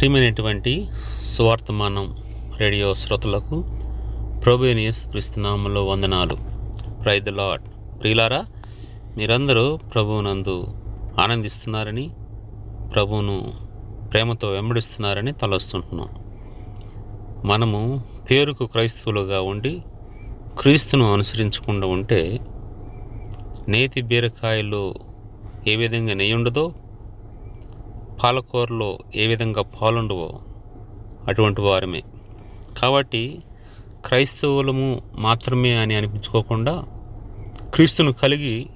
ప్రియమైనటువంటి స్వార్థమానం రేడియో శ్రోతలకు ప్రోబేనియస్ క్రిస్తునామంలో వందనాలు. ప్రైజ్ ద లాడ్ ప్రియులారా మీరందరూ ప్రభువునందు ఆనందిస్తున్నారని ప్రభువును ప్రేమతో వెంబడిస్తున్నారని తలొస్తుంటున్నాం. మనము పేరుకు క్రైస్తవులుగా ఉండి క్రీస్తును అనుసరించకుండా ఉంటే నేతి బీరకాయలు ఏ విధంగా నెయ్యి ఉండదో పాలకూరలో ఏ విధంగా పాలుండవో అటువంటి వారమే. కాబట్టి క్రైస్తవులము మాత్రమే అని అనిపించుకోకుండా క్రీస్తును కలిగి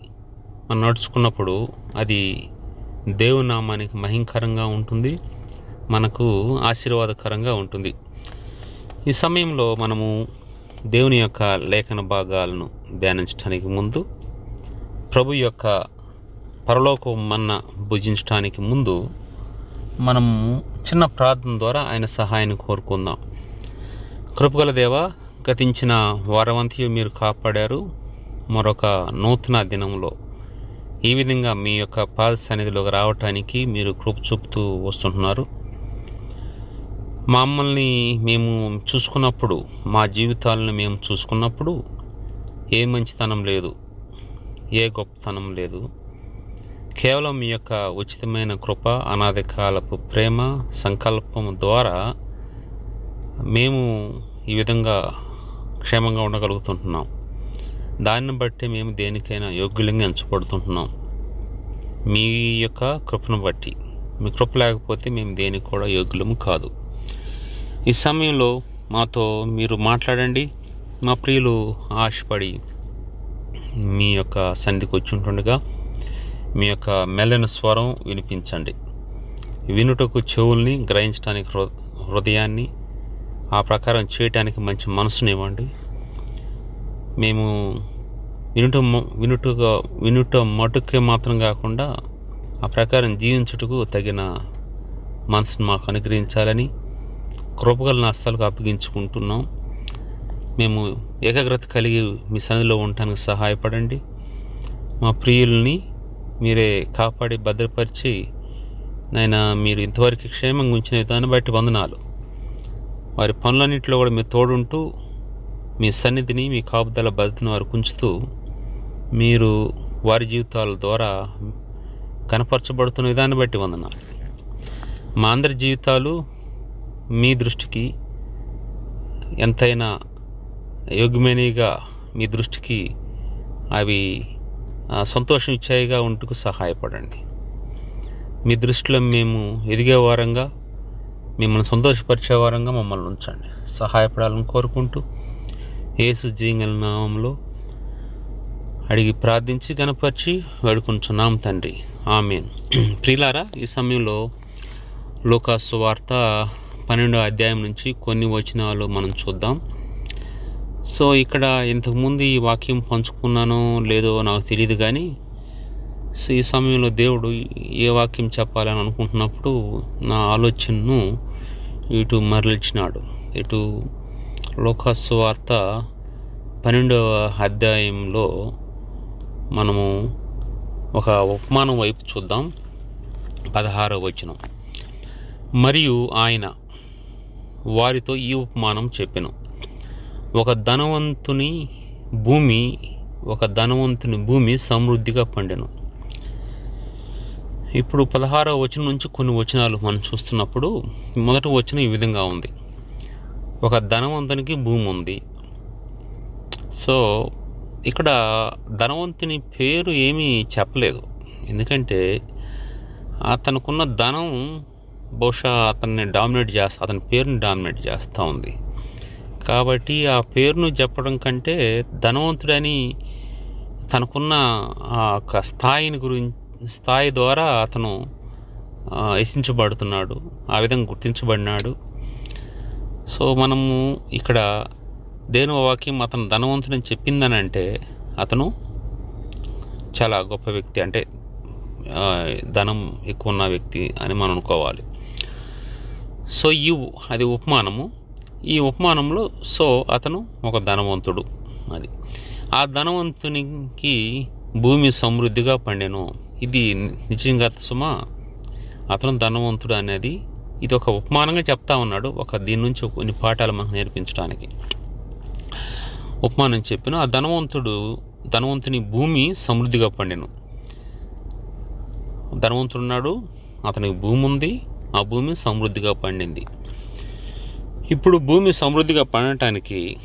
మనం నడుచుకున్నప్పుడు అది దేవునామానికి మహింకరంగా ఉంటుంది మనకు ఆశీర్వాదకరంగా ఉంటుంది. ఈ సమయంలో మనము దేవుని యొక్క లేఖన భాగాలను ధ్యానించడానికి ముందు ప్రభు యొక్క పరలోకం మన్న భుజించడానికి ముందు మనము చిన్న ప్రార్థన ద్వారా ఆయన సహాయాన్ని కోరుకుందాం. కృపగల దేవ గతించిన వారవంతియు మీరు కాపాడారు మరొక నూతన దినంలో. ఈ విధంగా మీ యొక్క పాద సన్నిధిలోకి రావటానికి మీరు కృప చూపుతూ వస్తుంటున్నారు. మమ్మల్ని మేము చూసుకున్నప్పుడు మా జీవితాలను మేము చూసుకున్నప్పుడు ఏ మంచితనం లేదు ఏ గొప్పతనం లేదు. కేవలం మీ యొక్క ఉచితమైన కృప అనాది కాలపు ప్రేమ సంకల్పం ద్వారా మేము ఈ విధంగా క్షేమంగా ఉండగలుగుతుంటున్నాం. దాన్ని బట్టి మేము దేనికైనా యోగ్యులంగా ఎంచబడుతుంటున్నాం. మీ యొక్క కృపను బట్టి. మీ కృప లేకపోతే మేము దేనికి కూడా యోగ్యులము కాదు. ఈ సమయంలో మాతో మీరు మాట్లాడండి. మా ప్రియులు ఆశపడి మీ యొక్క సన్నిధికి వచ్చి ఉంటుండగా మీ యొక్క మెల్లని స్వరం వినిపించండి. వినుటకు చెవుల్ని గ్రహించడానికి హృ హృదయాన్ని ఆ ప్రకారం చేయటానికి మంచి మనసునివ్వండి మేము వినుట వినుటగా వినుట మటుకే మాత్రం కాకుండా ఆ ప్రకారం జీవించుటకు తగిన మనసును మాకు అనుగ్రహించాలని కృపగల నష్టాలకు అప్పగించుకుంటున్నాం. మేము ఏకాగ్రత కలిగి మీ సన్నిధిలో ఉండటానికి సహాయపడండి. మా ప్రియుల్ని మీరే కాపాడి భద్రపరిచి నాయన మీరు ఇంతవరకు క్షేమంగా ఉంచిన విధాన్ని బట్టి వందనాలు. వారి పనులన్నింటిలో కూడా మీరు తోడుంటూ మీ సన్నిధిని మీ కాపుదల భద్రతను వారు ఉంచుతూ మీరు వారి జీవితాల ద్వారా కనపరచబడుతున్న విధాన్ని బట్టి వందనాలు. మా అందరి జీవితాలు మీ దృష్టికి ఎంతైనా యోగ్యమైనవిగా మీ దృష్టికి అవి సంతోషం ఇచ్చాయిగా ఉంటుకు సహాయపడండి. మీ దృష్టిలో మేము ఎదిగే వారంగా మిమ్మల్ని సంతోషపరిచే వారంగా మమ్మల్ని ఉంచండి. సహాయపడాలని కోరుకుంటూ యేసు జీంగల నామంలో అడిగి ప్రార్థించి గనపరిచి వేడుకుంటున్నాం తండ్రి. ఆమెన్. ప్రిలారా ఈ సమయంలో లోకాసు వార్త పన్నెండో అధ్యాయం నుంచి కొన్ని వచనాలు మనం చూద్దాం. సో ఇక్కడ ఇంతకుముందు ఈ వాక్యం పంచుకున్నానో లేదో నాకు తెలియదు కానీ సో ఈ సమయంలో దేవుడు ఏ వాక్యం చెప్పాలని అనుకుంటున్నప్పుడు నా ఆలోచనను ఇటు మరలిచినాడు. ఇటు లోకస్వార్త పన్నెండవ అధ్యాయంలో మనము ఒక ఉపమానం వైపు చూద్దాం. పదహారవ వచనం. మరియు ఆయన వారితో ఈ ఉపమానం చెప్పాను. ఒక ధనవంతుని భూమి ఒక ధనవంతుని భూమి సమృద్ధిగా పండెను. ఇప్పుడు పదహారవ వచనం నుంచి కొన్ని వచనాలు మనం చూస్తున్నప్పుడు మొదటి వచనం ఈ విధంగా ఉంది. ఒక ధనవంతునికి భూమి ఉంది. సో ఇక్కడ ధనవంతుని పేరు ఏమీ చెప్పలేదు. ఎందుకంటే అతనుకున్న ధనం బహుశా అతన్ని డామినేట్ చేస్తా అతని పేరుని డామినేట్ చేస్తూ ఉంది. కాబట్టి ఆ పేరును చెప్పడం కంటే ధనవంతుడని తనకున్న ఆ యొక్క స్థాయిని గురించి స్థాయి ద్వారా అతను ఆ, హెచ్చించబడుతున్నాడు ఆ విధంగా గుర్తించబడినాడు. సో మనము ఇక్కడ దేని వాక్యం అతను ధనవంతుడని చెప్పిందనంటే అతను చాలా గొప్ప వ్యక్తి. అంటే ధనం ఎక్కువ ఉన్న వ్యక్తి అని మనం అనుకోవాలి. సో ఈ అది ఉపమానము. ఈ ఉపమానంలో సో అతను ఒక ధనవంతుడు అది. ఆ ధనవంతునికి భూమి సమృద్ధిగా పండెను. ఇది నిజంగా సుమా అతను ధనవంతుడు అనేది ఇది ఒక ఉపమానంగా చెప్తా ఉన్నాడు ఒక దీని నుంచి కొన్ని పాఠాలు మనకు నేర్పించడానికి. ఉపమానం చెప్పిన ఆ ధనవంతుడు ధనవంతుని భూమి సమృద్ధిగా పండెను. ధనవంతుడున్నాడు అతనికి భూమి ఉంది ఆ భూమి సమృద్ధిగా పండింది. ఇప్పుడు భూమి సమృద్ధిగా పండటానికి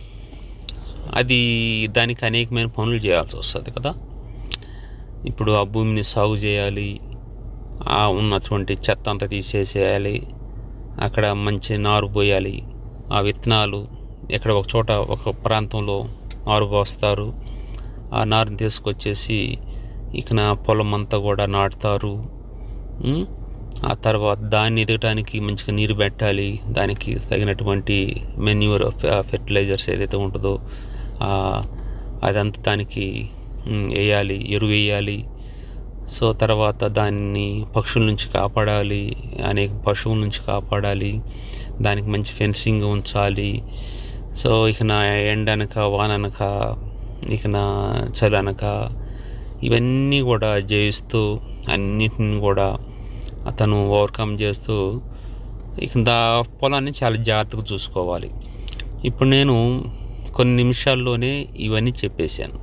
అది దానికి అనేకమైన పనులు చేయాల్సి వస్తుంది కదా. ఇప్పుడు ఆ భూమిని సాగు చేయాలి ఆ ఉన్నటువంటి చెత్త అంతా తీసేసేయాలి అక్కడ మంచి నారు పోయాలి ఆ విత్తనాలు ఎక్కడ ఒక చోట ఒక ప్రాంతంలో నారు పోస్తారు ఆ నారుని తీసుకొచ్చేసి ఇక పొలం అంతా కూడా నాటుతారు ఆ తర్వాత దాన్ని ఎదగటానికి మంచిగా నీరు పెట్టాలి. దానికి తగినటువంటి మెన్యూర్ ఫెర్టిలైజర్స్ ఏదైతే ఉంటుందో అదంతా దానికి వేయాలి ఎరువు వేయాలి. సో తర్వాత దాన్ని పక్షుల నుంచి కాపాడాలి అనేక పశువుల నుంచి కాపాడాలి. దానికి మంచి ఫెన్సింగ్ ఉంచాలి. సో ఇక నా ఎండనక వాననక ఇక నా చలనక ఇవన్నీ కూడా జయిస్తూ అన్నిటిని కూడా అతను ఓవర్కమ్ చేస్తూ ఇక దా పొలాన్ని చాలా జాగ్రత్తగా చూసుకోవాలి. ఇప్పుడు నేను కొన్ని నిమిషాల్లోనే ఇవన్నీ చెప్పేశాను.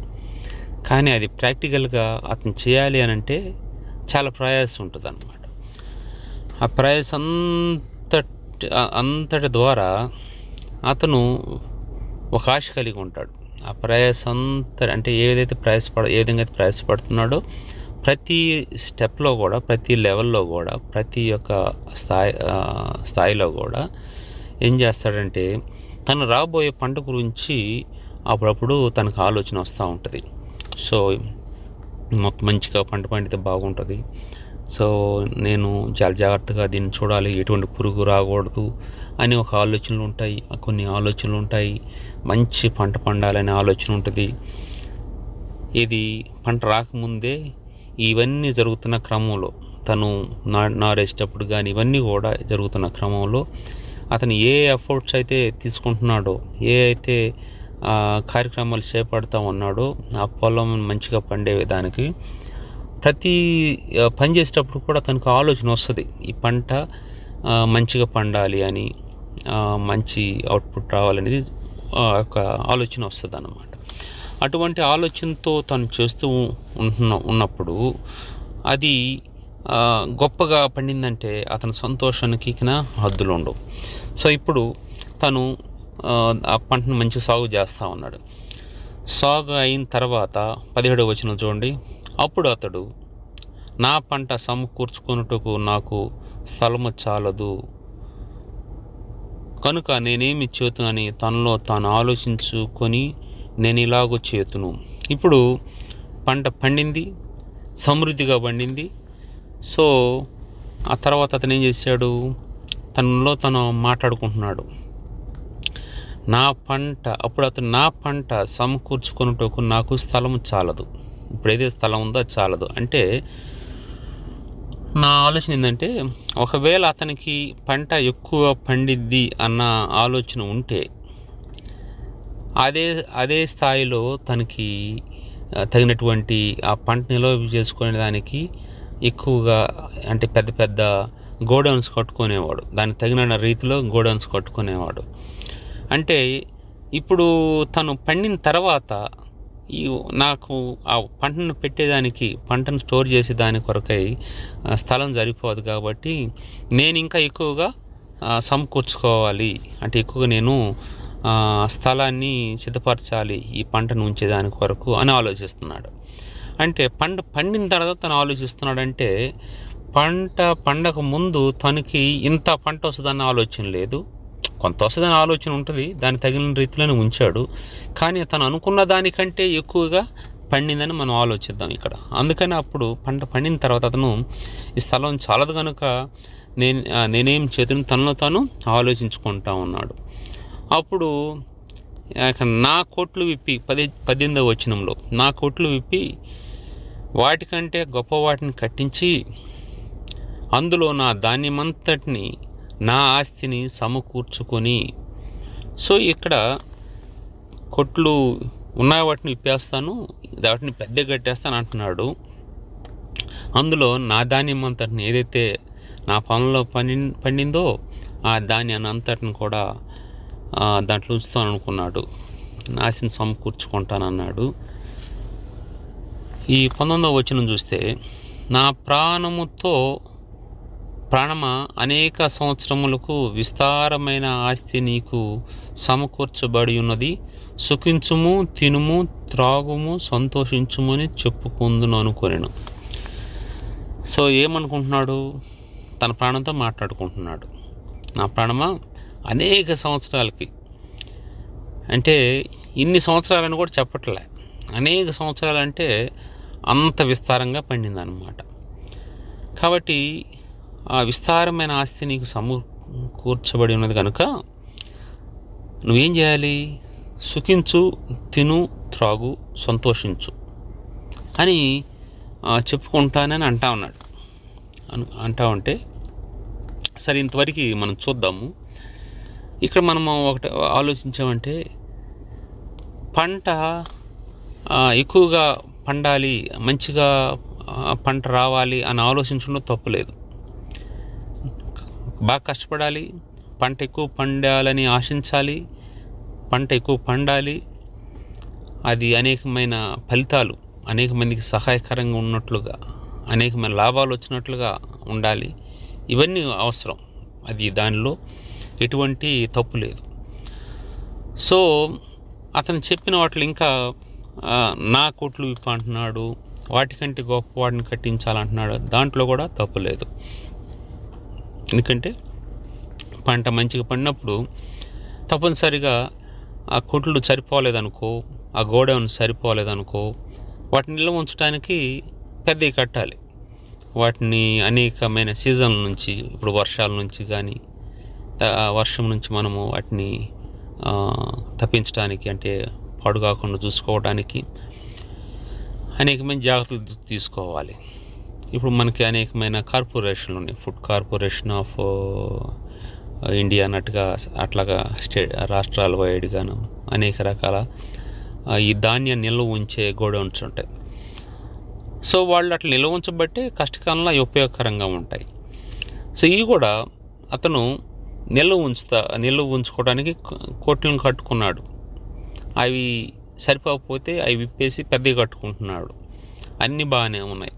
కానీ అది ప్రాక్టికల్గా అతను చేయాలి అని అంటే చాలా ప్రయాసం ఉంటుంది అనమాట ఆ ప్రయాసం అంతటి అంతటి ద్వారా అతను ఒక ఆశ కలిగి ఉంటాడు. ఆ ప్రయాసం అంత అంటే ఏదైతే ప్రయాసపడ ఏ విధంగా అయితే ప్రయాసపడుతున్నాడో ప్రతి స్టెప్లో కూడా ప్రతి లెవెల్లో కూడా ప్రతి ఒక్క స్థాయి స్థాయిలో కూడా ఏం చేస్తాడంటే తను రాబోయే పంట గురించి అప్పుడప్పుడు తనకు ఆలోచన వస్తూ ఉంటుంది. సో మొత్తం మంచిగా పంట పండితే బాగుంటుంది. సో నేను చాలా జాగ్రత్తగా దీన్ని చూడాలి ఎటువంటి పురుగు రాకూడదు అని ఒక ఆలోచనలు ఉంటాయి కొన్ని ఆలోచనలు ఉంటాయి. మంచి పంట పండాలనే ఆలోచన ఉంటుంది. ఇది పంట రాకముందే ఇవన్నీ జరుగుతున్న క్రమంలో తను నా నారేసేటప్పుడు కానీ ఇవన్నీ కూడా జరుగుతున్న క్రమంలో అతను ఏ ఎఫర్ట్స్ అయితే తీసుకుంటున్నాడో ఏ అయితే కార్యక్రమాలు చేపడతా ఉన్నాడో ఆ పొలం మంచిగా పండే విధానికి ప్రతి పని చేసేటప్పుడు కూడా తనకు ఆలోచన వస్తుంది. ఈ పంట మంచిగా పండాలి అని మంచి అవుట్పుట్ రావాలనేది ఒక ఆలోచన వస్తుంది అన్నమాట అటువంటి ఆలోచనతో తను చేస్తూ ఉంటున్న ఉన్నప్పుడు అది గొప్పగా పండిందంటే అతని సంతోషానికి హద్దులు ఉండవు. సో ఇప్పుడు తను ఆ, పంటను మంచి సాగు చేస్తూ ఉన్నాడు. సాగు అయిన తర్వాత పదిహేడు వచ్చిన చూడండి. అప్పుడు అతడు నా పంట సమకూర్చుకొనుటకు నాకు స్థలము చాలదు. కనుక నేనేమి చేతునని తనలో తాను ఆలోచించుకొని నేను ఇలాగూ చేతును. ఇప్పుడు పంట పండింది సమృద్ధిగా పండింది. సో ఆ తర్వాత అతను ఏం చేశాడు? తనలో తను మాట్లాడుకుంటున్నాడు. నా పంట అప్పుడు అతను నా పంట సమకూర్చుకొనుటకు నాకు స్థలం చాలదు. ఇప్పుడు ఏదైతే స్థలం ఉందో అది చాలదు. అంటే నా ఆలోచన ఏంటంటే ఒకవేళ అతనికి పంట ఎక్కువ పండిద్ది అన్న ఆలోచన ఉంటే అదే అదే స్థాయిలో తనకి తగినటువంటి ఆ పంట నిల్వ చేసుకునే దానికి ఎక్కువగా అంటే పెద్ద పెద్ద గోడౌన్స్ కట్టుకునేవాడు. దానికి తగిన రీతిలో గోడౌన్స్ కట్టుకునేవాడు. అంటే ఇప్పుడు తను పండిన తర్వాత ఈ నాకు ఆ పంటను పెట్టేదానికి పంటను స్టోర్ చేసే దాని కొరకై స్థలం సరిపోదు కాబట్టి నేను ఇంకా ఎక్కువగా సమకూర్చుకోవాలి. అంటే ఎక్కువగా నేను స్థలాన్ని సిద్ధపరచాలి ఈ పంటను ఉంచేదాని కొరకు అని ఆలోచిస్తున్నాడు. అంటే పంట పండిన తర్వాత తను ఆలోచిస్తున్నాడంటే పంట పండక ముందు తనకి ఇంత పంట వస్తుందన్న ఆలోచన లేదు. కొంత వస్తుందని ఆలోచన ఉంటుంది దాన్ని తగిన రీతిలోనే ఉంచాడు. కానీ తను అనుకున్న దానికంటే ఎక్కువగా పండిందని మనం ఆలోచిద్దాం ఇక్కడ. అందుకని అప్పుడు పంట పండిన తర్వాత అతను ఈ స్థలం చాలదు కనుక నేను నేనేం చేతుని తనలో తాను ఆలోచించుకుంటా ఉన్నాడు. అప్పుడు నా కోట్లు విప్పి పది పద్దెనిమిదవ వచనంలో నా కోట్లు విప్పి వాటికంటే గొప్ప వాటిని కట్టించి అందులో నా ధాన్యమంతటిని నా ఆస్తిని సమకూర్చుకొని సో ఇక్కడ కొట్లు ఉన్న వాటిని విప్పేస్తాను వాటిని పెద్ద కట్టేస్తాను అంటున్నాడు. అందులో నా ధాన్యం అంతటిని ఏదైతే నా పనుల్లో పండి పండిందో ఆ ధాన్యాన్ని అంతటిని కూడా దాంట్లో ఉంచుతాను అనుకున్నాడు. నాశనం సమకూర్చుకుంటానన్నాడు. ఈ పంతొమ్మిదవ వచనం చూస్తే నా ప్రాణముతో ప్రాణమ అనేక సంవత్సరములకు విస్తారమైన ఆస్తి నీకు సమకూర్చబడి ఉన్నది. సుఖించుము తినుము త్రాగుము సంతోషించుము అని చెప్పుకుందును అనుకొనిను. సో ఏమనుకుంటున్నాడు? తన ప్రాణంతో మాట్లాడుకుంటున్నాడు. నా ప్రాణమా? అనేక సంవత్సరాలకి. అంటే ఇన్ని సంవత్సరాలని కూడా చెప్పట్లే. అనేక సంవత్సరాలు అంటే అంత విస్తారంగా పండింది అనమాట కాబట్టి ఆ విస్తారమైన ఆస్తి నీకు సమకూర్చబడి ఉన్నది కనుక నువ్వేం చేయాలి? సుఖించు తిను త్రాగు సంతోషించు అని చెప్పుకుంటానని అంటా ఉన్నాడు. అను అంటా ఉంటే సరే ఇంతవరకు మనం చూద్దాము. ఇక్కడ మనము ఒకటి ఆలోచించామంటే పంట ఎక్కువగా పండాలి మంచిగా పంట రావాలి అని ఆలోచించడం తప్పులేదు. బాగా కష్టపడాలి పంట ఎక్కువ పండాలని ఆశించాలి పంట ఎక్కువ పండాలి. అది అనేకమైన ఫలితాలు అనేక మందికి సహాయకరంగా ఉన్నట్లుగా అనేకమైన లాభాలు వచ్చినట్లుగా ఉండాలి. ఇవన్నీ అవసరం. అది దానిలో ఎటువంటి తప్పు లేదు. సో అతను చెప్పిన వాటిలో ఇంకా నా కోట్లు విప్ప అంటున్నాడు వాటికంటే గొప్ప వాటిని కట్టించాలంటున్నాడు దాంట్లో కూడా తప్పు లేదు. ఎందుకంటే పంట మంచిగా పండినప్పుడు తప్పనిసరిగా ఆ కొట్లు సరిపోలేదనుకో ఆ గోడౌన్ సరిపోలేదనుకో వాటిని నిల్వ ఉంచడానికి పెద్దవి కట్టాలి. వాటిని అనేకమైన సీజన్ల నుంచి ఇప్పుడు వర్షాల నుంచి కానీ వర్షం నుంచి మనము వాటిని తప్పించడానికి అంటే పాడు కాకుండా చూసుకోవడానికి అనేకమైన జాగ్రత్తలు తీసుకోవాలి. ఇప్పుడు మనకి అనేకమైన కార్పొరేషన్లు ఉన్నాయి. ఫుడ్ కార్పొరేషన్ ఆఫ్ ఇండియా అన్నట్టుగా అట్లాగా స్టే రాష్ట్రాల వైడ్గాను అనేక రకాల ఈ ధాన్యం నిల్వ ఉంచే గోడౌన్స్ ఉంటాయి. సో వాళ్ళు అట్లా నిల్వ ఉంచబట్టే కష్టకాలంలో అవి ఉపయోగకరంగా ఉంటాయి. సో ఇవి కూడా అతను నిల్వ ఉంచుతా నిల్వ ఉంచుకోవడానికి కోట్లను కట్టుకున్నాడు. అవి సరిపోకపోతే అవి విప్పేసి పెద్దవి కట్టుకుంటున్నాడు. అన్నీ బాగానే ఉన్నాయి.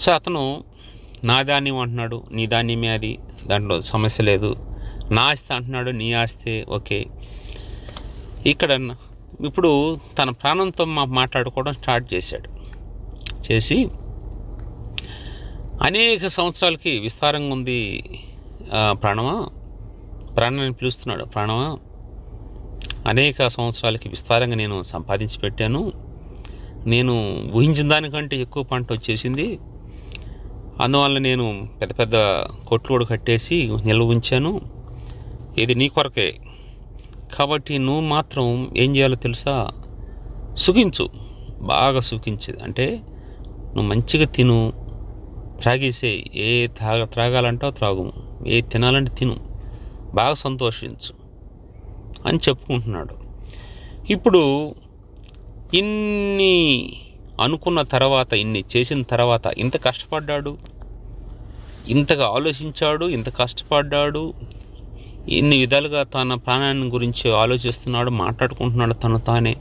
సో అతను నా ధాన్యం అంటున్నాడు నీ ధాన్యమే అది దాంట్లో సమస్య లేదు. నా ఆస్తి అంటున్నాడు నీ ఆస్తి ఓకే. ఇక్కడ ఇప్పుడు తన ప్రాణంతో మా మాట్లాడుకోవడం స్టార్ట్ చేశాడు. చేసి అనేక సంవత్సరాలకి విస్తారంగా ఉంది ప్రాణమా? ప్రాణాన్ని పిలుస్తున్నాడు. ప్రాణమా? అనేక సంవత్సరాలకి విస్తారంగా నేను సంపాదించి పెట్టాను. నేను ఊహించిన దానికంటే ఎక్కువ పంట వచ్చేసింది. అందువల్ల నేను పెద్ద పెద్ద కొట్లు కూడా కట్టేసి నిల్వ ఉంచాను. ఇది నీ కొరకే. కాబట్టి నువ్వు మాత్రం ఏం చేయాలో తెలుసా? సుఖించు. బాగా సుఖించు. అంటే నువ్వు మంచిగా తిను. త్రాగేసే. ఏ త్రాగ త్రాగాలంటావు త్రాగు. ఏ తినాలంటే తిను. బాగా సంతోషించు అని చెప్పుకుంటున్నాడు. ఇప్పుడు ఇన్ని అనుకున్న తర్వాత ఇన్ని చేసిన తర్వాత ఇంత కష్టపడ్డాడు? ఇంతగా ఆలోచించాడు? ఇంత కష్టపడ్డాడు? ఇన్ని విధాలుగా తన ప్రాణాన్ని గురించి ఆలోచిస్తున్నాడు మాట్లాడుకుంటున్నాడు తను తానే?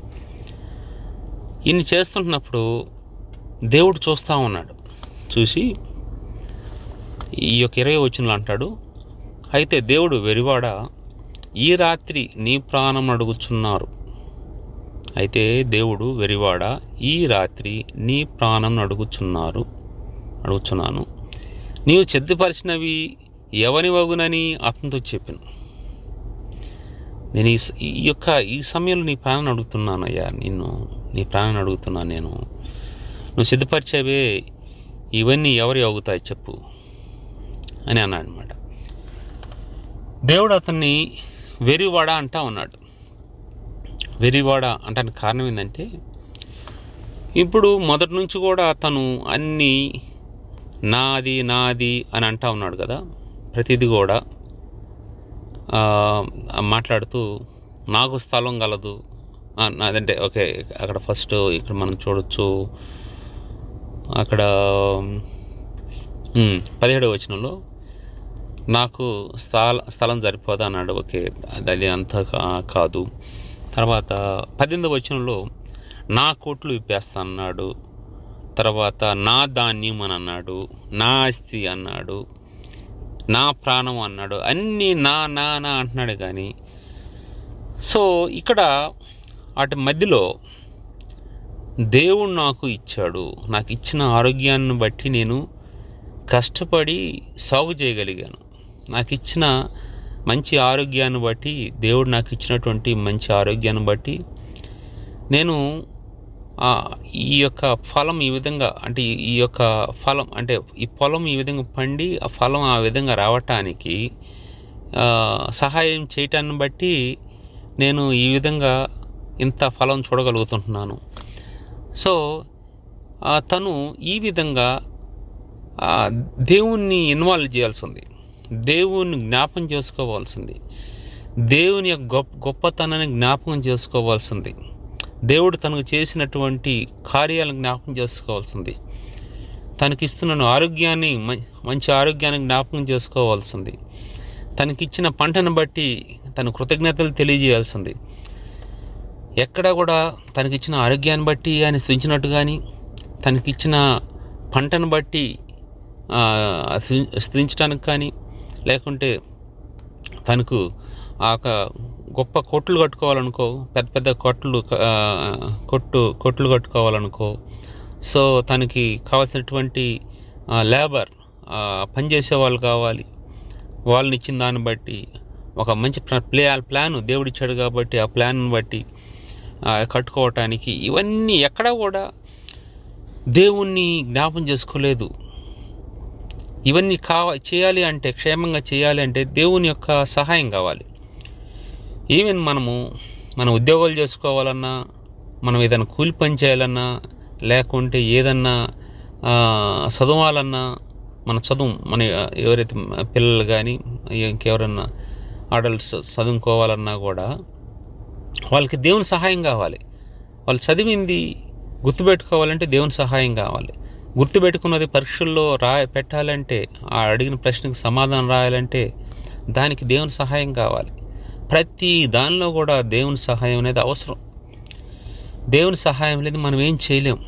ఇన్ని చేస్తుంటున్నప్పుడు దేవుడు చూస్తూ ఉన్నాడు. చూసి ఈ యొక్క ఇరవై వచ్చినలు అంటాడు అయితే దేవుడు వెరివాడ ఈ రాత్రి నీ ప్రాణం అడుగుచున్నారు. అయితే దేవుడు వెరివాడ ఈ రాత్రి నీ ప్రాణం అడుగుచున్నారు. అడుగుచున్నాను. నీవు సిద్ధపరిచినవి ఎవని వగునని అతనితో చెప్పాను. నేను ఈ ఈ యొక్క ఈ సమయంలో నీ ప్రాణం అడుగుతున్నాను అయ్యా నిన్ను నీ ప్రాణం అడుగుతున్నాను నేను. నువ్వు సిద్ధపరిచేవే ఇవన్నీ ఎవరు అవుతాయి చెప్పు. అని అన్నాడు అనమాట దేవుడు అతన్ని వెరివాడ అంటా ఉన్నాడు. వెరివాడ అంటానికి కారణం ఏంటంటే ఇప్పుడు మొదటి నుంచి కూడా తను అన్నీ నాది నాది అని అంటా ఉన్నాడు కదా ప్రతిదీ కూడా మాట్లాడుతూ నాకు స్థలం గలదు. అదంటే నాదంటే ఓకే అక్కడ ఫస్ట్ ఇక్కడ మనం చూడొచ్చు. అక్కడ పదిహేడవ వచనంలో నాకు స్థల స్థలం సరిపోదా అన్నాడు ఓకే అది అది అంత కాదు. తర్వాత పద్దెనిమిది వచనంలో నా కోట్లు విప్పేస్తా అన్నాడు తర్వాత నా ధాన్యం అని అన్నాడు. నా ఆస్తి అన్నాడు. నా ప్రాణం అన్నాడు. అన్నీ నా నా నా అంటున్నాడు కానీ. సో ఇక్కడ వాటి మధ్యలో దేవుడు నాకు ఇచ్చాడు. నాకు ఇచ్చిన ఆరోగ్యాన్ని బట్టి నేను కష్టపడి సాగు చేయగలిగాను. నాకు ఇచ్చిన మంచి ఆరోగ్యాన్ని బట్టి దేవుడు నాకు ఇచ్చినటువంటి మంచి ఆరోగ్యాన్ని బట్టి నేను ఈ యొక్క ఫలం ఈ విధంగా అంటే ఈ- యొక్క ఫలం అంటే ఈ పొలం ఈ విధంగా పండి ఆ ఫలం ఆ విధంగా రావటానికి సహాయం చేయటాన్ని బట్టి నేను ఈ విధంగా ఇంత ఫలం చూడగలుగుతుంటున్నాను. సో తను ఈ విధంగా దేవుణ్ణి ఇన్వాల్వ్ చేయాల్సింది దేవుణ్ణి జ్ఞాపకం చేసుకోవాల్సింది. దేవుని యొక్క గొప్ప గొప్పతనాన్ని జ్ఞాపకం చేసుకోవాల్సింది. దేవుడు తనకు చేసినటువంటి కార్యాలను జ్ఞాపకం చేసుకోవాల్సింది. తనకిస్తున్న ఆరోగ్యాన్ని మంచి ఆరోగ్యాన్ని జ్ఞాపకం చేసుకోవాల్సింది. తనకిచ్చిన పంటను బట్టి తన కృతజ్ఞతలు తెలియజేయాల్సింది. ఎక్కడ కూడా తనకిచ్చిన ఆరోగ్యాన్ని బట్టి ఆయన స్థుతించినట్టు కానీ తనకిచ్చిన పంటను బట్టి ఆ, స్థుతించడానికి కానీ లేకుంటే తనకు ఆ యొక్క గొప్ప కొట్లు కట్టుకోవాలనుకో పెద్ద పెద్ద కొట్లు కొట్టు కొట్లు కట్టుకోవాలనుకో సో తనకి కావాల్సినటువంటి లేబర్ పనిచేసే వాళ్ళు కావాలి. వాళ్ళని ఇచ్చిన దాన్ని బట్టి ఒక మంచి ప్లే ప్లాన్ దేవుడు ఇచ్చాడు కాబట్టి ఆ ప్లాన్ బట్టి కట్టుకోవటానికి ఇవన్నీ ఎక్కడా కూడా దేవుణ్ణి జ్ఞాపం చేసుకోలేదు. ఇవన్నీ కావ చేయాలి అంటే క్షేమంగా చేయాలి అంటే దేవుని యొక్క సహాయం కావాలి. ఈవెన్ మనము మన ఉద్యోగాలు చేసుకోవాలన్నా మనం ఏదైనా కూలి పని చేయాలన్నా లేకుంటే ఏదన్నా చదవాలన్నా మన చదువు మన ఎవరైతే పిల్లలు కానీ ఇంకెవరన్నా అడల్ట్స్ చదువుకోవాలన్నా కూడా వాళ్ళకి దేవుని సహాయం కావాలి. వాళ్ళు చదివింది గుర్తుపెట్టుకోవాలంటే దేవుని సహాయం కావాలి. గుర్తుపెట్టుకున్నది పరీక్షల్లో రా పెట్టాలంటే ఆ అడిగిన ప్రశ్నకు సమాధానం రాయాలంటే దానికి దేవుని సహాయం కావాలి. ప్రతి దానిలో కూడా దేవుని సహాయం అనేది అవసరం. దేవుని సహాయం లేదు మనం ఏం చేయలేం.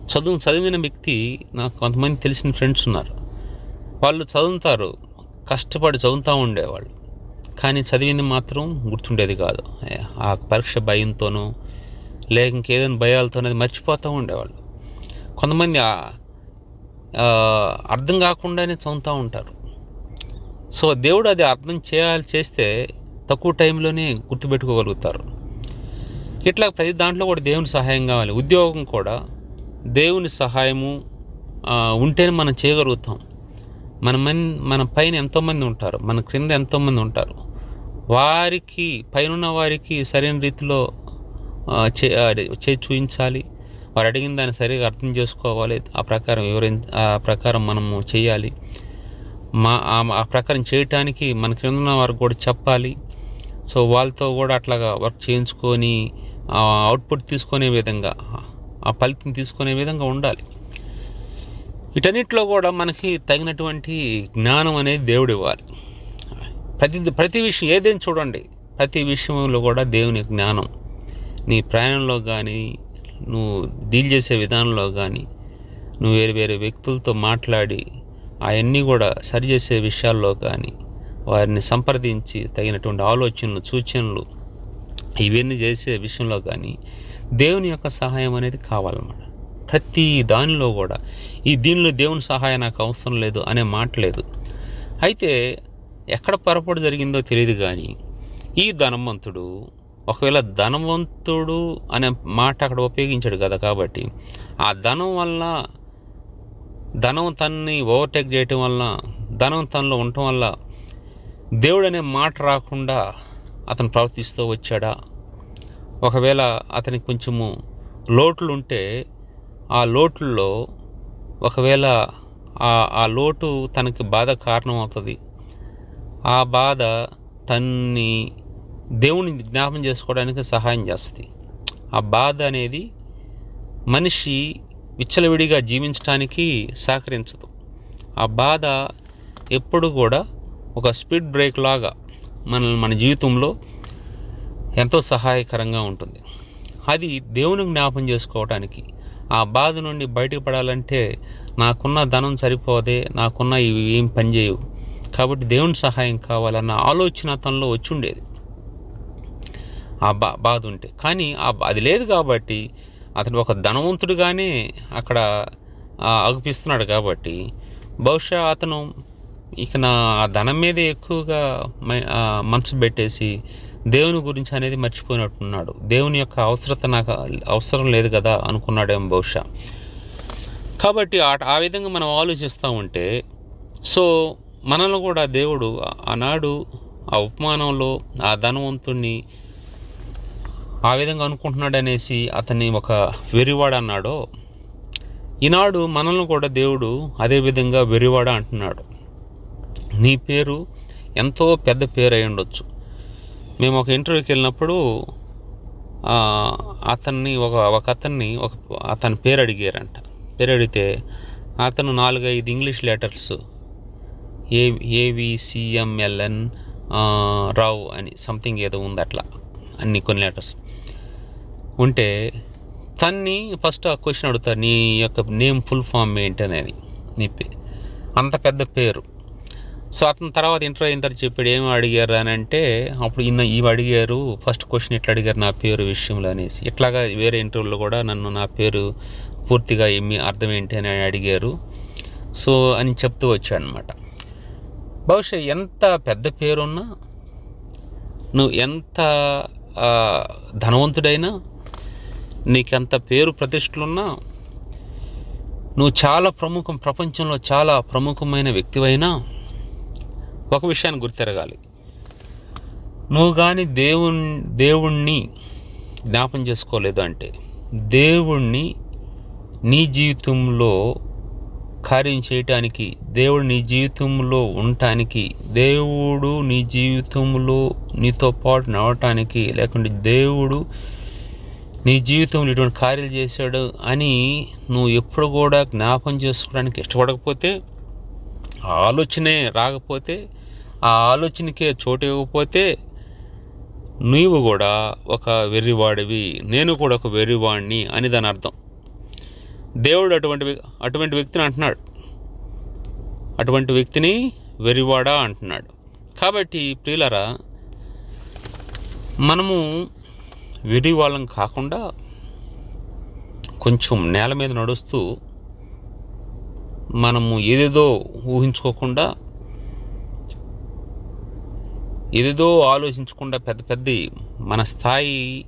చదువు చదివిన వ్యక్తి నాకు కొంతమంది తెలిసిన ఫ్రెండ్స్ ఉన్నారు. వాళ్ళు చదువుతారు కష్టపడి చదువుతూ ఉండేవాళ్ళు. కానీ చదివింది మాత్రం గుర్తుండేది కాదు. ఆ పరీక్ష భయంతోనూ లేక ఇంకేదైనా భయాలతో అనేది మర్చిపోతూ ఉండేవాళ్ళు. కొంతమంది అర్థం కాకుండానే చదువుతూ ఉంటారు. సో దేవుడు అది అర్థం చేయాలి చేస్తే తక్కువ టైంలోనే గుర్తుపెట్టుకోగలుగుతారు. ఇట్లా ప్రతి దాంట్లో కూడా దేవుని సహాయం కావాలి. ఉద్యోగం కూడా దేవుని సహాయము ఉంటేనే మనం చేయగలుగుతాం. మన మన్ మన పైన ఎంతోమంది ఉంటారు. మన క్రింద ఎంతోమంది ఉంటారు. వారికి పైన వారికి సరైన రీతిలో చే చూపించాలి వారు అడిగిన దాన్ని సరిగా అర్థం చేసుకోవాలి. ఆ ప్రకారం వివరి ఆ ప్రకారం మనము చేయాలి. మా ఆ- ప్రకారం చేయటానికి మన క్రింద ఉన్న వారికి కూడా చెప్పాలి. సో వాళ్ళతో కూడా అట్లాగా వర్క్ చేయించుకొని అవుట్పుట్ తీసుకునే విధంగా ఆ ఫలితం తీసుకునే విధంగా ఉండాలి. వీటన్నిటిలో కూడా మనకి తగినటువంటి జ్ఞానం అనేది దేవుడు ఇవ్వాలి ప్రతి ప్రతి విషయం ఏదైనా చూడండి. ప్రతి విషయంలో కూడా దేవుని జ్ఞానం. నీ ప్రయాణంలో కానీ నువ్వు డీల్ చేసే విధానంలో కానీ నువ్వు వేరే వేరే వ్యక్తులతో మాట్లాడి అవన్నీ కూడా సరిచేసే విషయాల్లో కానీ వారిని సంప్రదించి తగినటువంటి ఆలోచనలు సూచనలు ఇవన్నీ చేసే విషయంలో కానీ దేవుని యొక్క సహాయం అనేది కావాలన్నమాట. ప్రతి దానిలో కూడా ఈ దీనిలో దేవుని సహాయం నాకు అవసరం లేదు అనే మాట లేదు. అయితే ఎక్కడ పొరపాటు జరిగిందో తెలియదు కానీ ఈ ధనవంతుడు ఒకవేళ ధనవంతుడు అనే మాట అక్కడ ఉపయోగించాడు కదా కాబట్టి ఆ ధనం వల్ల ధనం తనని ఓవర్టేక్ చేయటం వల్ల ధనం తనలో ఉండటం వల్ల దేవుడు అనే మాట రాకుండా అతను ప్రవర్తిస్తూ వచ్చాడా? ఒకవేళ అతనికి కొంచెము లోట్లు ఉంటే ఆ లోట్లలో ఒకవేళ ఆ ఆ లోటు తనకి బాధ కారణం అవుతుంది ఆ బాధ తన్ని దేవుని జ్ఞాపం చేసుకోవడానికి సహాయం చేస్తుంది. ఆ బాధ అనేది మనిషి విచ్చలవిడిగా జీవించడానికి సహకరించదు. ఆ బాధ ఎప్పుడు కూడా ఒక స్పీడ్ బ్రేక్ లాగా మన మన జీవితంలో ఎంతో సహాయకరంగా ఉంటుంది. అది దేవుని జ్ఞాపం చేసుకోవటానికి ఆ బాధ నుండి బయటపడాలంటే నాకున్న ధనం సరిపోదే నాకున్న ఇవి ఏం పనిచేయవు. కాబట్టి దేవుని సహాయం కావాలన్న ఆలోచన తనలో వచ్చి ఉండేది. ఆ బా బాధ ఉంటే. కానీ ఆ బా- అది లేదు కాబట్టి అతను ఒక ధనవంతుడుగానే అక్కడ అగుపిస్తున్నాడు కాబట్టి బహుశా అతను ఇక నా ఆ ధనం మీదే ఎక్కువగా మై- మనసు పెట్టేసి దేవుని గురించి అనేది మర్చిపోయినట్టున్నాడు. దేవుని యొక్క అవసరత నాకు అవసరం లేదు కదా అనుకున్నాడేమో బహుశా. కాబట్టి ఆ విధంగా మనం ఆలోచిస్తూ ఉంటే సో మనల్ని కూడా దేవుడు ఆనాడు ఆ ఉపమానంలో ఆ ధనవంతుణ్ణి ఆ విధంగా అనుకుంటున్నాడు అనేసి అతన్ని ఒక వెరివాడ అన్నాడో. ఈనాడు మనల్ని కూడా దేవుడు అదే విధంగా వెరివాడ అంటున్నాడు. నీ పేరు ఎంతో పెద్ద పేరు అయి ఉండొచ్చు. మేము ఒక ఇంటర్వ్యూకి వెళ్ళినప్పుడు అతన్ని ఒక ఒక అతన్ని ఒక అతని పేరు అడిగారంట. పేరు అడిగితే అతను నాలుగైదు ఇంగ్లీష్ లెటర్స్ ఏ ఏవిసిఎంఎల్ఎన్ రావు అని సంథింగ్ ఏదో ఉంది అట్లా. అన్ని కొన్ని లెటర్స్. ఉంటే తన్ని ఫస్ట్ ఆ క్వశ్చన్ అడుగుతారు నీ యొక్క నేమ్ ఫుల్ ఫామ్ ఏంటి నీ పే అంత పెద్ద పేరు. సో అతని తర్వాత ఇంటర్వ్యూ అయిన తర్వాత చెప్పాడు ఏమి అడిగారు? అని అంటే అప్పుడు ఇన్న ఇవి అడిగారు ఫస్ట్ క్వశ్చన్ ఎట్లా అడిగారు నా పేరు విషయంలో? అనేసి. ఇట్లాగా వేరే ఇంటర్వ్యూలో కూడా నన్ను నా పేరు పూర్తిగా ఏమి అర్థం ఏంటి అని అడిగారు. సో అని చెప్తూ వచ్చాడు అనమాట బహుశా ఎంత పెద్ద పేరున్నా నువ్వు ఎంత ధనవంతుడైనా నీకెంత పేరు ప్రతిష్టలున్నా నువ్వు చాలా ప్రముఖం ప్రపంచంలో చాలా ప్రముఖమైన వ్యక్తివైనా ఒక విషయాన్ని గుర్తెరగాలి. నువ్వు కానీ దేవుని దేవుణ్ణి జ్ఞాపం చేసుకోలేదు అంటే దేవుణ్ణి నీ జీవితంలో కార్యం చేయటానికి దేవుడు నీ జీవితంలో ఉండటానికి దేవుడు నీ జీవితంలో నీతో పాటు నడవటానికి లేకుంటే దేవుడు నీ జీవితంలో ఇటువంటి కార్యాలు చేశాడు అని నువ్వు ఎప్పుడు కూడా జ్ఞాపం చేసుకోవడానికి ఇష్టపడకపోతే ఆ ఆలోచనే రాకపోతే ఆ ఆలోచనకే చోటు ఇవ్వకపోతే నీవు కూడా ఒక వెర్రివాడివి నేను కూడా ఒక వెర్రివాడిని అని దాని అర్థం. దేవుడు అటువంటి అటువంటి వ్యక్తిని అంటున్నాడు. అటువంటి వ్యక్తిని వెరివాడా అంటున్నాడు. కాబట్టి ప్రియులరా మనము విడి వాళ్ళం కాకుండా కొంచెం నేల మీద నడుస్తూ మనము ఏదేదో ఊహించుకోకుండా ఏదేదో ఆలోచించకుండా పెద్ద పెద్ద మన స్థాయి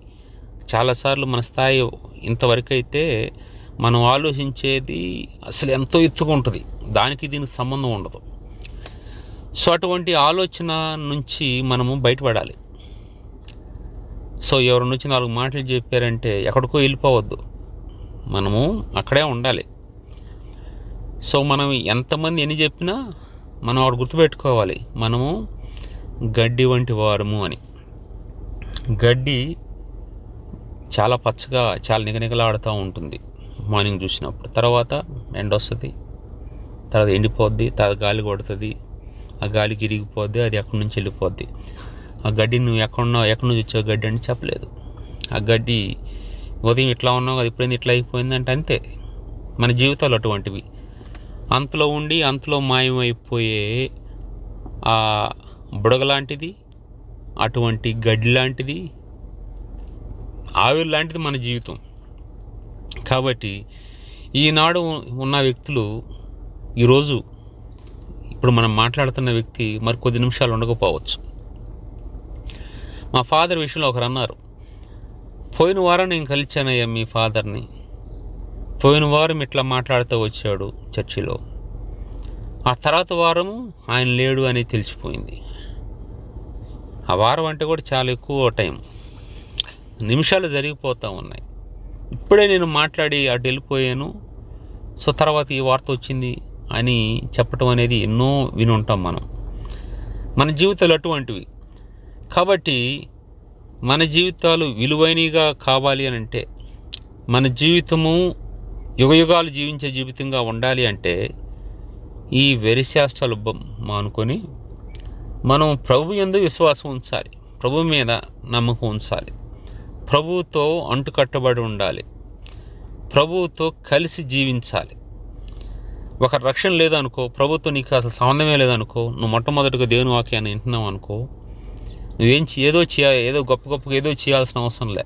చాలాసార్లు మన స్థాయి ఇంతవరకు అయితే మనం ఆలోచించేది అసలు ఎంతో ఎత్తుగా ఉంటుంది. దానికి దీనికి సంబంధం ఉండదు. సో అటువంటి ఆలోచన నుంచి మనము బయటపడాలి. సో ఎవరి నుంచి నాలుగు మాటలు చెప్పారంటే ఎక్కడికో వెళ్ళిపోవద్దు. మనము అక్కడే ఉండాలి. సో మనం ఎంతమంది ఎన్ని చెప్పినా మనం వాడు గుర్తుపెట్టుకోవాలి. మనము గడ్డి వంటి వారము అని. గడ్డి చాలా పచ్చగా చాలా నిగనిగలాడుతూ ఉంటుంది మార్నింగ్ చూసినప్పుడు. తర్వాత ఎండ వస్తుంది తర్వాత ఎండిపోద్ది తర్వాత గాలి కొడుతుంది ఆ గాలికి ఇరిగిపోద్ది అది అక్కడి నుంచి వెళ్ళిపోద్ది. ఆ గడ్డి నువ్వు ఎక్కడున్నావు ఎక్కడి నుంచి వచ్చావు గడ్డి అని చెప్పలేదు. ఆ గడ్డి ఉదయం ఇట్లా ఉన్నావు అది ఇప్పుడైంది ఇట్లా అయిపోయిందంటే అంతే. మన జీవితాలు అటువంటివి. అంతలో ఉండి అంతలో మాయమైపోయే ఆ బుడగ లాంటిది అటువంటి గడ్డి లాంటిది ఆవిరి లాంటిది మన జీవితం. కాబట్టి ఈనాడు ఉన్న వ్యక్తులు ఈరోజు ఇప్పుడు మనం మాట్లాడుతున్న వ్యక్తి మరి కొద్ది నిమిషాలు ఉండకపోవచ్చు. మా ఫాదర్ విషయంలో ఒకరు అన్నారు పోయిన వారం నేను కలిచానయ్యా మీ ఫాదర్ని. పోయిన వారం ఇట్లా మాట్లాడుతూ వచ్చాడు చర్చిలో. ఆ తర్వాత వారము ఆయన లేడు అని తెలిసిపోయింది. ఆ వారం అంటే కూడా చాలా ఎక్కువ టైం. నిమిషాలు జరిగిపోతూ ఉన్నాయి. ఇప్పుడే నేను మాట్లాడి అటు వెళ్ళిపోయాను. సో తర్వాత ఈ వార్త వచ్చింది అని చెప్పటం అనేది ఎన్నో వినుంటాం మనం. మన జీవితాలు అటువంటివి. కాబట్టి మన జీవితాలు విలువైనవిగా కావాలి అని అంటే మన జీవితము యుగయుగాలు జీవించే జీవితంగా ఉండాలి అంటే ఈ వెరిశాస్త్రాలు మానుకొని మనం ప్రభు ఎందు విశ్వాసం ఉంచాలి. ప్రభు మీద నమ్మకం ఉంచాలి. ప్రభువుతో అంటుకట్టబడి ఉండాలి. ప్రభువుతో కలిసి జీవించాలి. ఒక రక్షణ లేదనుకో ప్రభుత్వం నీకు అసలు సంబంధమే లేదనుకో నువ్వు మొట్టమొదటిగా దేవుని వాక్యాన్ని వింటున్నావు అనుకో నువ్వేం ఏదో చేయాలి ఏదో గొప్ప గొప్పగా ఏదో చేయాల్సిన అవసరం లే.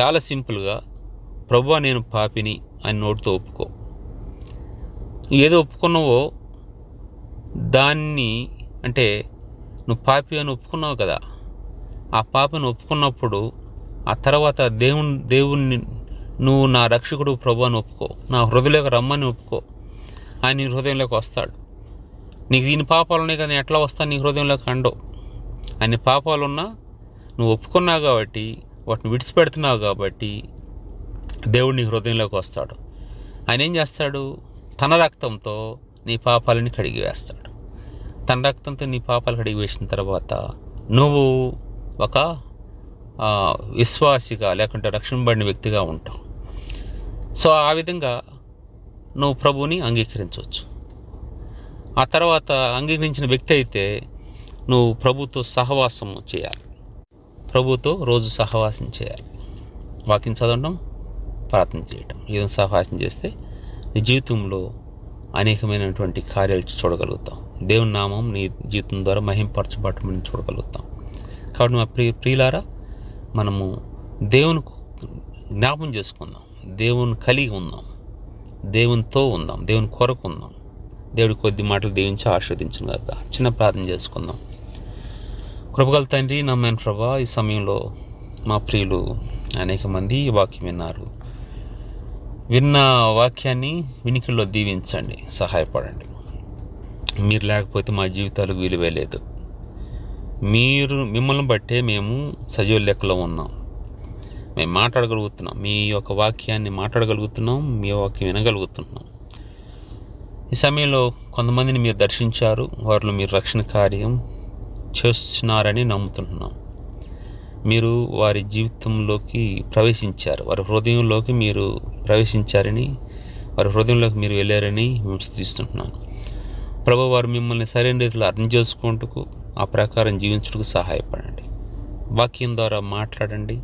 చాలా సింపుల్గా ప్రభు నేను పాపిని అని నోటితో ఒప్పుకో. ఏదో ఒప్పుకున్నావో దాన్ని అంటే నువ్వు పాపి అని ఒప్పుకున్నావు కదా ఆ పాపని ఒప్పుకున్నప్పుడు ఆ తర్వాత దేవుని దేవుణ్ణి నువ్వు నా రక్షకుడు ప్రభు అని ఒప్పుకో. నా హృదయంలోకి రమ్మని ఒప్పుకో. ఆయన నీ హృదయంలోకి వస్తాడు. నీకు దీని పాపాలు ఉన్నాయి కదా నేను ఎట్లా వస్తాను నీ హృదయంలోకి అండవు. అన్ని పాపాలున్నా నువ్వు ఒప్పుకున్నావు కాబట్టి వాటిని విడిచిపెడుతున్నావు కాబట్టి దేవుడు నీ హృదయంలోకి వస్తాడు. ఆయన ఏం చేస్తాడు? తన రక్తంతో నీ పాపాలని కడిగి వేస్తాడు. తన రక్తంతో నీ పాపాలు కడిగి వేసిన తర్వాత నువ్వు ఒక విశ్వాసిగా లేకుంటే రక్షణబడిన వ్యక్తిగా ఉంటావు. సో ఆ విధంగా నువ్వు ప్రభువుని అంగీకరించవచ్చు. ఆ తర్వాత అంగీకరించిన వ్యక్తి అయితే నువ్వు ప్రభుతో సహవాసం చేయాలి. ప్రభుతో రోజు సహవాసం చేయాలి. వాక్యం చదవడం ప్రార్థన చేయటం. ఏదో సహవాసం చేస్తే నీ జీవితంలో అనేకమైనటువంటి కార్యాలు చూడగలుగుతాం. దేవుని నామం నీ జీవితం ద్వారా మహింపరచబడమని చూడగలుగుతాం. కాబట్టి మా ప్రియ ప్రియులారా మనము దేవుని జ్ఞాపం చేసుకుందాం. దేవుని కలిగి ఉందాం దేవునితో ఉందాం దేవుని కొరకు ఉందాం దేవుడి కొద్ది మాటలు దీవించి ఆస్వాదించిన కాక చిన్న ప్రార్థన చేసుకుందాం. కృపగల తండ్రి నమ్మని ప్రభా. ఈ సమయంలో మా ప్రియులు అనేక మంది వాక్యం విన్నారు. విన్న వాక్యాన్ని వినికిల్లో దీవించండి సహాయపడండి. మీరు లేకపోతే మా జీవితాలకు విలువే లేదు. మీరు మిమ్మల్ని బట్టే మేము సజీవ లెక్కలో ఉన్నాం. మేము మాట్లాడగలుగుతున్నాం. మీ యొక్క వాక్యాన్ని మాట్లాడగలుగుతున్నాం. మీ వాక్యం వినగలుగుతున్నాం. ఈ సమయంలో కొంతమందిని మీరు దర్శించారు. వారిలో మీరు రక్షణ కార్యం చేస్తున్నారని నమ్ముతున్నాం. మీరు వారి జీవితంలోకి ప్రవేశించారు. వారి హృదయంలోకి మీరు ప్రవేశించారని వారి హృదయంలోకి మీరు వెళ్ళారని మేము స్థుతిస్తున్నాను ప్రభు వారు మిమ్మల్ని సరైన రీతిలో అర్థం చేసుకుంటూ ఆ ప్రకారం జీవించుటకు సహాయపడండి. వాక్యం ద్వారా మాట్లాడండి.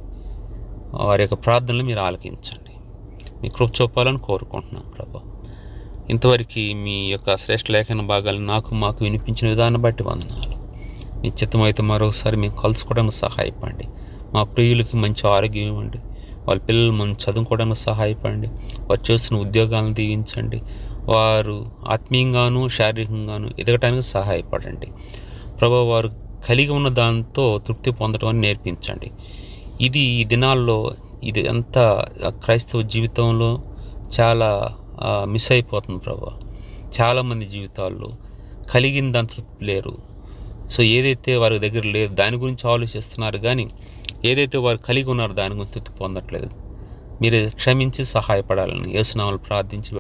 వారి యొక్క ప్రార్థనలు మీరు ఆలకించండి. మీ కృప చూపాలని కోరుకుంటున్నాం ప్రభు. ఇంతవరకు మీ యొక్క శ్రేష్ఠ లేఖన భాగాలు నాకు మాకు వినిపించిన విధానం బట్టి వందనాలు. మీ చిత్తమైతే మేము కలుసుకోవడానికి సహాయపడండి. మా ప్రియులకి మంచి ఆరోగ్యం ఇవ్వండి. వాళ్ళ పిల్లలు మనం చదువుకోవడానికి సహాయపడండి. వారు చేస్తున్న ఉద్యోగాలను దీవించండి. వారు ఆత్మీయంగాను శారీరకంగాను ఎదగటానికి సహాయపడండి. ప్రభు వారు కలిగి ఉన్న దాంతో తృప్తి పొందడం అని నేర్పించండి. ఇది ఈ దినాల్లో ఇది అంతా క్రైస్తవ జీవితంలో చాలా మిస్ అయిపోతుంది ప్రభు. చాలామంది జీవితాల్లో కలిగిన దాని తృప్తి లేరు. సో ఏదైతే వారి దగ్గర లేదు దాని గురించి ఆలోచిస్తున్నారు కానీ ఏదైతే వారు కలిగి ఉన్నారో దాని గురించి తృప్తి పొందట్లేదు. మీరు క్షమించి సహాయపడాలని యేసునామలు ప్రార్థించి